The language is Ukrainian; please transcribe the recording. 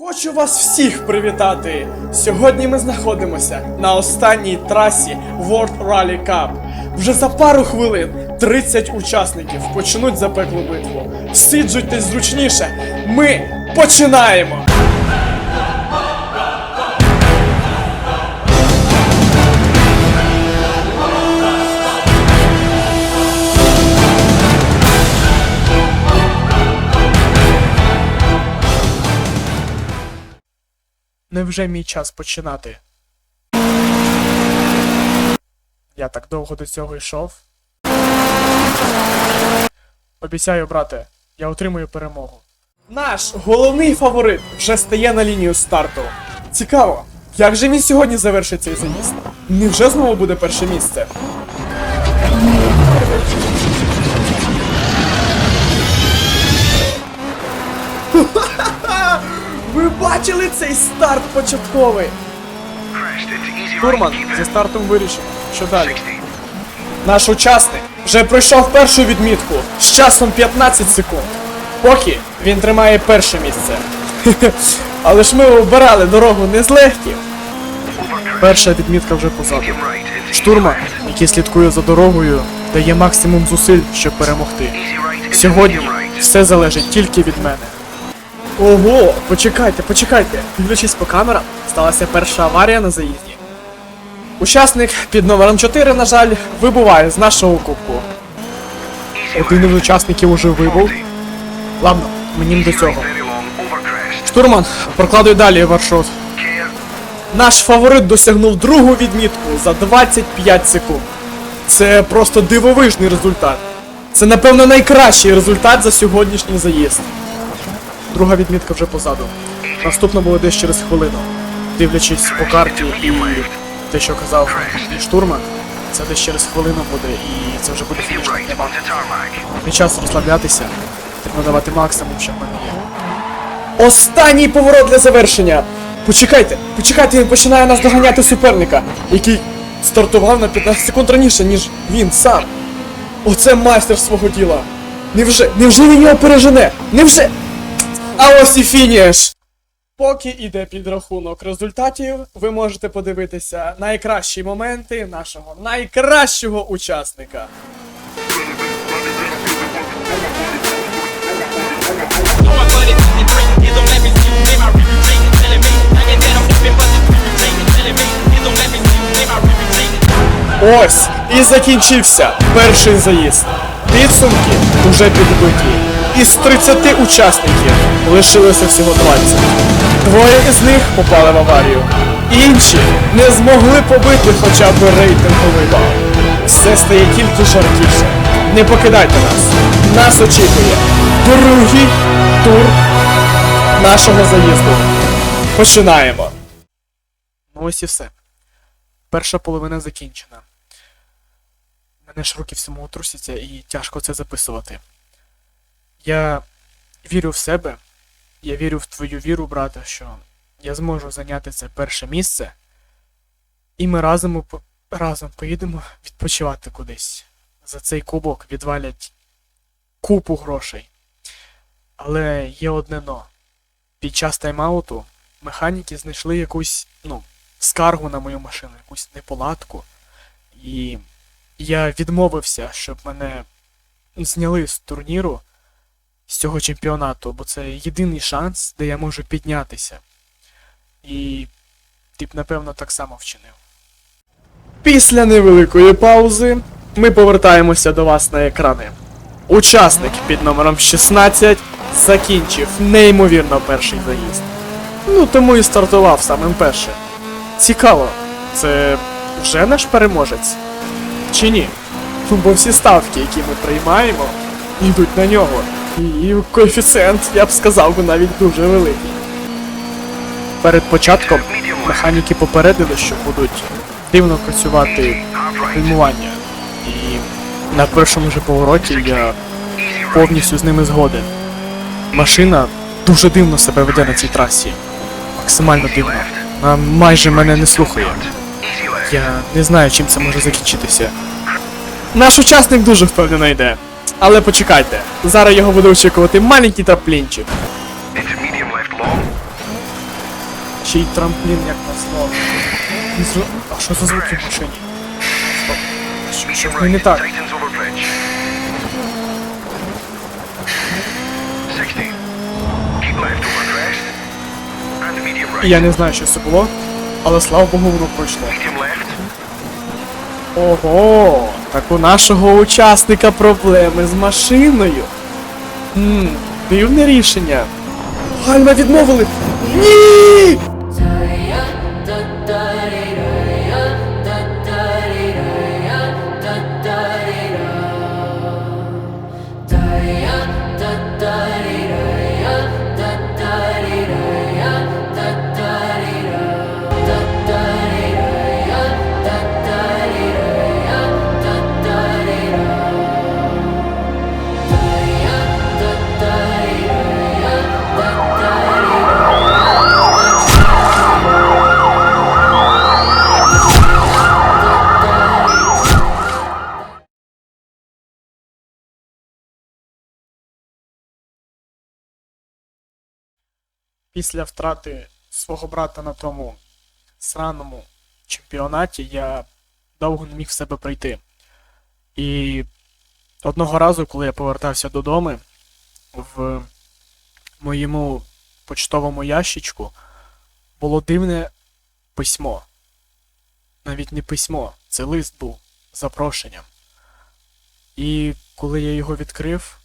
Хочу вас всіх привітати! Сьогодні ми знаходимося на останній трасі World Rally Cup. Вже за пару хвилин 30 учасників почнуть запеклу битву. Сиджуйтесь зручніше. Ми починаємо! Невже мій час починати? Я так довго до цього йшов. Обіцяю, брате, я отримую перемогу. Наш головний фаворит вже стає на лінію старту. Цікаво, як же він сьогодні завершить цей заїзд? Невже знову буде перше місце? Ви бачили цей старт початковий? Турман зі стартом вирішив. Що далі? Наш учасник вже пройшов першу відмітку з часом 15 секунд. Поки він тримає перше місце. Але ж ми обирали дорогу не з легких. Перша відмітка вже позаду. Штурман, який слідкує за дорогою, дає максимум зусиль, щоб перемогти. Сьогодні все залежить тільки від мене. Ого, почекайте, почекайте. Дивлячись по камерам, сталася перша аварія на заїзді. Учасник під номером 4, на жаль, вибуває з нашого кубку. Один із учасників уже вибув. Ладно, мені до цього. Штурман, прокладуй далі маршрут. Наш фаворит досягнув другу відмітку за 25 секунд. Це просто дивовижний результат. Це, напевно, найкращий результат за сьогоднішній заїзд. Друга відмітка вже позаду. Наступна буде десь через хвилину. Дивлячись по карті і те, що казав мій штурман, це десь через хвилину буде, і це вже буде фінішна пряма. Не час розслаблятися. Треба давати максимум, що в є. Останній поворот для завершення! Почекайте, почекайте, він починає нас доганяти суперника, який стартував на 15 секунд раніше, ніж він сам. Оце майстер свого діла. Невже, невже він його пережене? Невже? А ось і фініш! Поки іде підрахунок результатів, ви можете подивитися найкращі моменти нашого найкращого учасника. Ось і закінчився перший заїзд. Підсумки уже підбиті. Із 30 учасників лишилося всього 20. Двоє із них попали в аварію. Інші не змогли побити хоча б рейтинговий бал. Все стає тільки жаркіше. Не покидайте нас. Нас очікує другий тур нашого заїзду. Починаємо. Ну ось і все. Перша половина закінчена. Мене ж руки всьому трусяться і тяжко це записувати. Я вірю в себе, я вірю в твою віру, брате, що я зможу зайняти це перше місце, і ми разом, разом поїдемо відпочивати кудись. За цей кубок відвалять купу грошей. Але є одне но. Під час тайм-ауту механіки знайшли якусь, ну, скаргу на мою машину, якусь неполадку. І я відмовився, щоб мене зняли з турніру з цього чемпіонату, бо це єдиний шанс, де я можу піднятися. І ти б, напевно, так само вчинив. Після невеликої паузи ми повертаємося до вас на екрани. Учасник під номером 16 закінчив неймовірно перший заїзд. Ну, тому і стартував самим першим. Цікаво, це вже наш переможець? Чи ні? Бо всі ставки, які ми приймаємо, йдуть на нього. І коефіцієнт, я б сказав, би навіть дуже великий. Перед початком механіки попередили, що будуть дивно працювати фільмування. І на першому же повороті я повністю з ними згоден. Машина дуже дивно себе веде на цій трасі. Максимально дивно. Вона майже мене не слухає. Я не знаю, чим це може закінчитися. Наш учасник дуже впевнено йде. Але почекайте, зараз його буде очікувати маленький траплінчик. Ще й трамплін як назло. Зро- А що за звуки в машині? Що, що в не так? tightens over bridge. 60. Keep left over crest. And medium right. Я не знаю, що це було, але слава Богу, воно пройшло. Ого, так у нашого учасника проблеми з машиною. Хм, дивне рішення. Гальма відмовили. Ні! Після втрати свого брата на тому сраному чемпіонаті я довго не міг в себе прийти. І одного разу, коли я повертався додому, в моєму почтовому ящичку було дивне письмо. Навіть не письмо, це лист був запрошенням. І коли я його відкрив,